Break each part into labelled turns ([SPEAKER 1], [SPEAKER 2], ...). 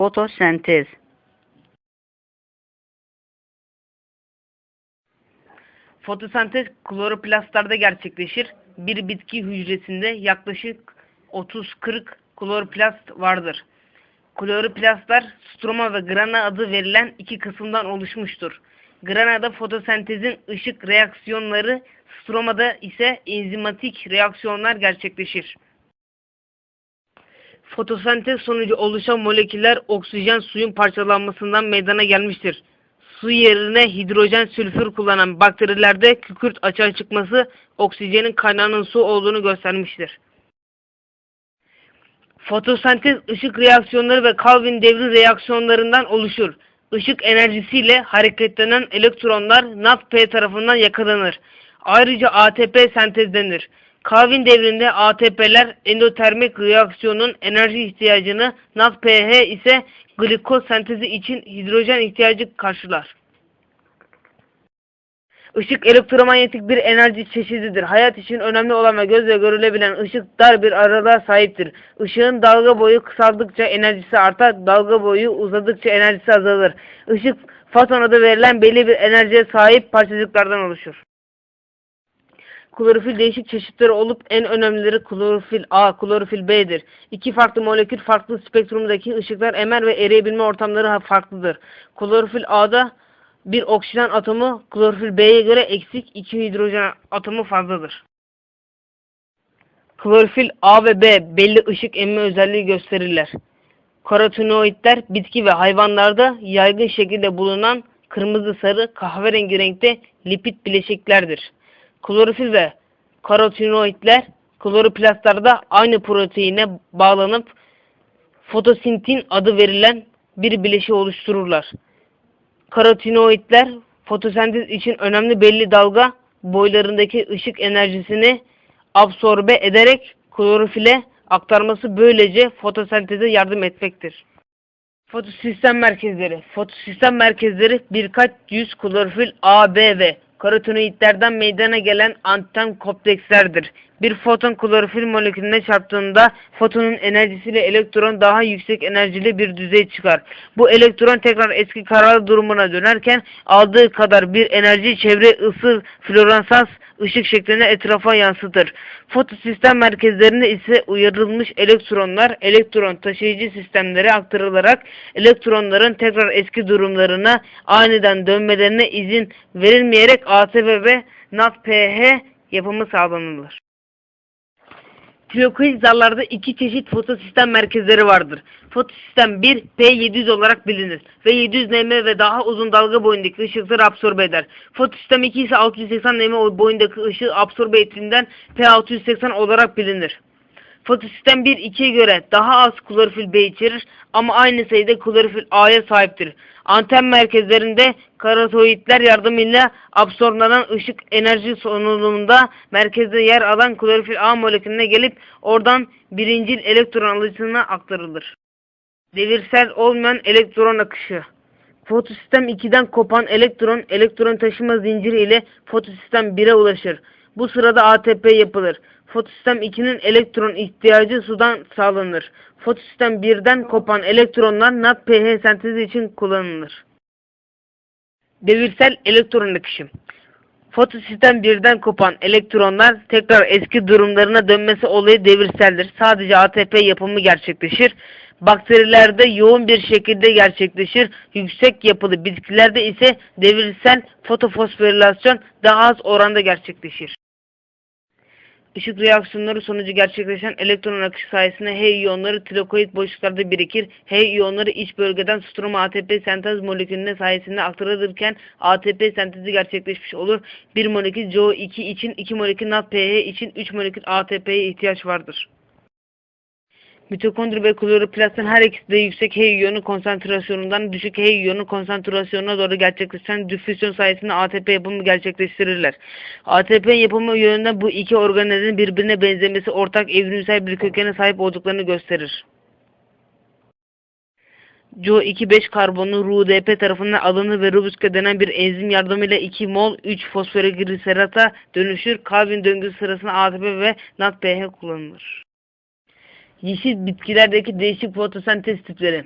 [SPEAKER 1] Fotosentez
[SPEAKER 2] Fotosentez kloroplastlarda gerçekleşir. Bir bitki hücresinde yaklaşık 30-40 kloroplast vardır. Kloroplastlar stroma ve grana adı verilen iki kısımdan oluşmuştur. Granada fotosentezin ışık reaksiyonları, stromada ise enzimatik reaksiyonlar gerçekleşir. Fotosentez sonucu oluşan moleküller oksijen suyun parçalanmasından meydana gelmiştir. Su yerine hidrojen sülfür kullanan bakterilerde kükürt açığa çıkması oksijenin kaynağının su olduğunu göstermiştir. Fotosentez ışık reaksiyonları ve Calvin devri reaksiyonlarından oluşur. Işık enerjisiyle hareketlenen elektronlar NADP tarafından yakalanır. Ayrıca ATP sentezlenir. Calvin devrinde ATP'ler endotermik reaksiyonun enerji ihtiyacını, NADPH ise glikoz sentezi için hidrojen ihtiyacı karşılar. Işık elektromanyetik bir enerji çeşididir. Hayat için önemli olan ve gözle görülebilen ışık dar bir aralığa sahiptir. Işığın dalga boyu kısaldıkça enerjisi artar, dalga boyu uzadıkça enerjisi azalır. Işık foton adı verilen belli bir enerjiye sahip parçacıklardan oluşur. Klorofil değişik çeşitleri olup en önemlileri klorofil A, klorofil B'dir. İki farklı molekül farklı spektrumdaki ışıklar emer ve eriyebilme ortamları farklıdır. Klorofil A'da bir oksijen atomu klorofil B'ye göre eksik, iki hidrojen atomu fazladır. Klorofil A ve B belli ışık emme özelliği gösterirler. Karotinoidler bitki ve hayvanlarda yaygın şekilde bulunan kırmızı sarı kahverengi renkte lipid bileşiklerdir. Klorofil ve karotinoidler kloroplastlarda aynı proteine bağlanıp fotosintin adı verilen bir bileşiği oluştururlar. Karotinoidler fotosentez için önemli belli dalga boylarındaki ışık enerjisini absorbe ederek klorofile aktarması böylece fotosenteze yardım etmektir. Fotosistem merkezleri. Fotosistem merkezleri birkaç yüz klorofil A, B ve karotinoidlerden meydana gelen anten komplekslerdir. Bir foton klorofil molekülüne çarptığında fotonun enerjisiyle elektron daha yüksek enerjili bir düzey çıkar. Bu elektron tekrar eski kararlı durumuna dönerken aldığı kadar bir enerji çevre ısı floresansans ışık şeklinde etrafa yansıtır. Fotosistem merkezlerinde ise uyarılmış elektronlar elektron taşıyıcı sistemlere aktarılarak elektronların tekrar eski durumlarına aniden dönmelerine izin verilmeyerek ATP ve NADPH yapımı sağlanılır. Tirokoid zarlarda iki çeşit fotosistem merkezleri vardır. Fotosistem 1 P700 olarak bilinir ve 700 nm ve daha uzun dalga boyundaki ışıkları absorbe eder. Fotosistem 2 ise 680 nm boyundaki ışığı absorbe ettiğinden P680 olarak bilinir. Fotosistem 1 2'ye göre daha az klorofil B içerir ama aynı sayıda klorofil A'ya sahiptir. Anten merkezlerinde karotenoidler yardımıyla absorbanan ışık enerji sonunda merkezde yer alan klorofil A molekülüne gelip oradan birincil elektron alıcısına aktarılır. Devirsel olmayan elektron akışı Fotosistem 2'den kopan elektron, elektron taşıma zinciri ile fotosistem 1'e ulaşır. Bu sırada ATP yapılır. Fotosistem 2'nin elektron ihtiyacı sudan sağlanır. Fotosistem 1'den kopan elektronlar NADPH sentezi için kullanılır. Devirsel elektron akışı Fotosistem 1'den kopan elektronlar tekrar eski durumlarına dönmesi olayı devirseldir. Sadece ATP yapımı gerçekleşir. Bakterilerde yoğun bir şekilde gerçekleşir. Yüksek yapılı bitkilerde ise devirsel fotofosforilasyon daha az oranda gerçekleşir. Işık reaksiyonları sonucu gerçekleşen elektron akışı sayesinde H iyonları tirokoid boşluklarda birikir. H iyonları iç bölgeden stroma ATP sentez molekülüne sayesinde aktarılırken ATP sentezi gerçekleşmiş olur. Bir molekül CO2 için 2 molekül NADPH için 3 molekül ATP'ye ihtiyaç vardır. Mitokondri ve kloroplastın her ikisi de yüksek H iyonu konsantrasyonundan düşük H iyonu konsantrasyonuna doğru gerçekleşen difüzyon sayesinde ATP yapımı gerçekleştirirler. ATP yapımı yönünden bu iki organelin birbirine benzemesi ortak evrimsel bir kökene sahip olduklarını gösterir. CO2-5 karbonu RUDP tarafından alınır ve Rubiska denen bir enzim yardımıyla 2 mol 3 fosforigliserata dönüşür. Calvin döngüsü sırasında ATP ve NADPH kullanılır. Yeşil bitkilerdeki değişik fotosentez tipleri.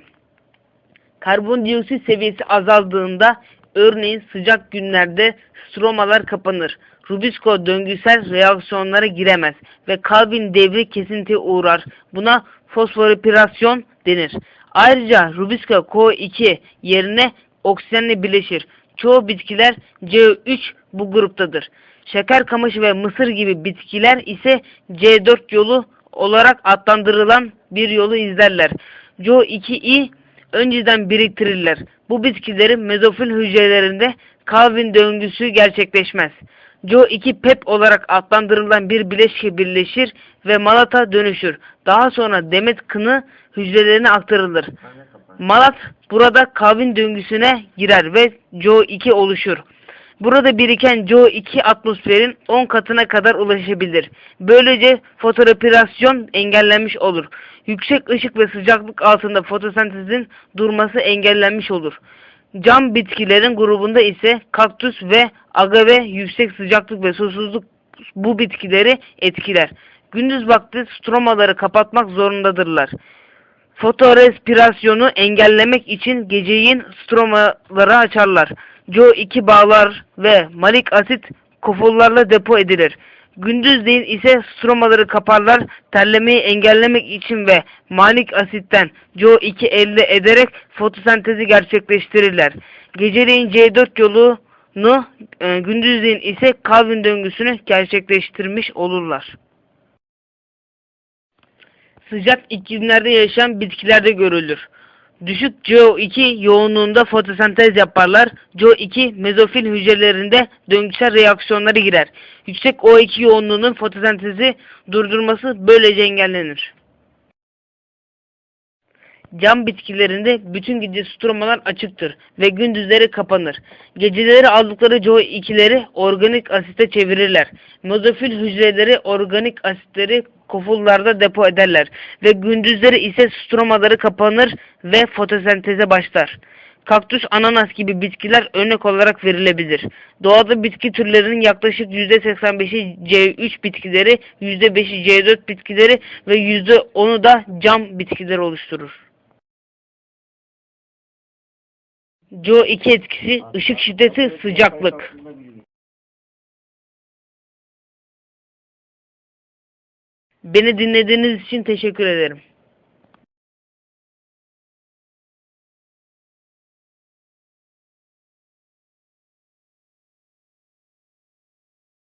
[SPEAKER 2] Karbondioksit seviyesi azaldığında örneğin sıcak günlerde stromalar kapanır. Rubisco döngüsel reaksiyonlara giremez ve Calvin devri kesintiye uğrar. Buna fosforipirasyon denir. Ayrıca Rubisco CO2 yerine oksijenle birleşir. Çoğu bitkiler CO3 bu gruptadır. Şeker kamışı ve mısır gibi bitkiler ise C4 yolu olarak adlandırılan bir yolu izlerler. CO2'yi önceden biriktirirler. Bu bitkilerin mezofil hücrelerinde Calvin döngüsü gerçekleşmez. CO2 PEP olarak adlandırılan bir bileşke birleşir ve malata dönüşür. Daha sonra demet kını hücrelerine aktarılır. Malat burada Calvin döngüsüne girer ve CO2 oluşur. Burada biriken CO2 atmosferin 10 katına kadar ulaşabilir. Böylece fotorespirasyon engellenmiş olur. Yüksek ışık ve sıcaklık altında fotosentezin durması engellenmiş olur. Cam bitkilerin grubunda ise kaktüs ve agave yüksek sıcaklık ve susuzluk bu bitkileri etkiler. Gündüz vakti stromaları kapatmak zorundadırlar. Fotorespirasyonu engellemek için geceyin stromaları açarlar. CO2 bağlar ve malik asit kofullarla depo edilir. Gündüzleyin ise stromaları kaparlar. Terlemeyi engellemek için ve malik asitten CO2 elde ederek fotosentezi gerçekleştirirler. Geceleyin C4 yolunu, e, gündüzleyin ise Calvin döngüsünü gerçekleştirmiş olurlar. Sıcak iklimlerde yaşayan bitkilerde görülür. Düşük CO2 yoğunluğunda fotosentez yaparlar. CO2 mezofil hücrelerinde döngüsel reaksiyonlara girer. Yüksek O2 yoğunluğunun fotosentezi durdurması böylece engellenir. Cam bitkilerinde bütün gece stromalar açıktır ve gündüzleri kapanır. Geceleri aldıkları CO2'leri organik asite çevirirler. Mezofil hücreleri organik asitleri kofullarda depo ederler ve gündüzleri ise stromaları kapanır ve fotosenteze başlar. Kaktüs, ananas gibi bitkiler örnek olarak verilebilir. Doğada bitki türlerinin yaklaşık %85'i C3 bitkileri, %5'i C4 bitkileri ve %10'u da cam bitkileri oluşturur. CO2 etkisi, ışık şiddeti, sıcaklık. Beni dinlediğiniz için teşekkür ederim.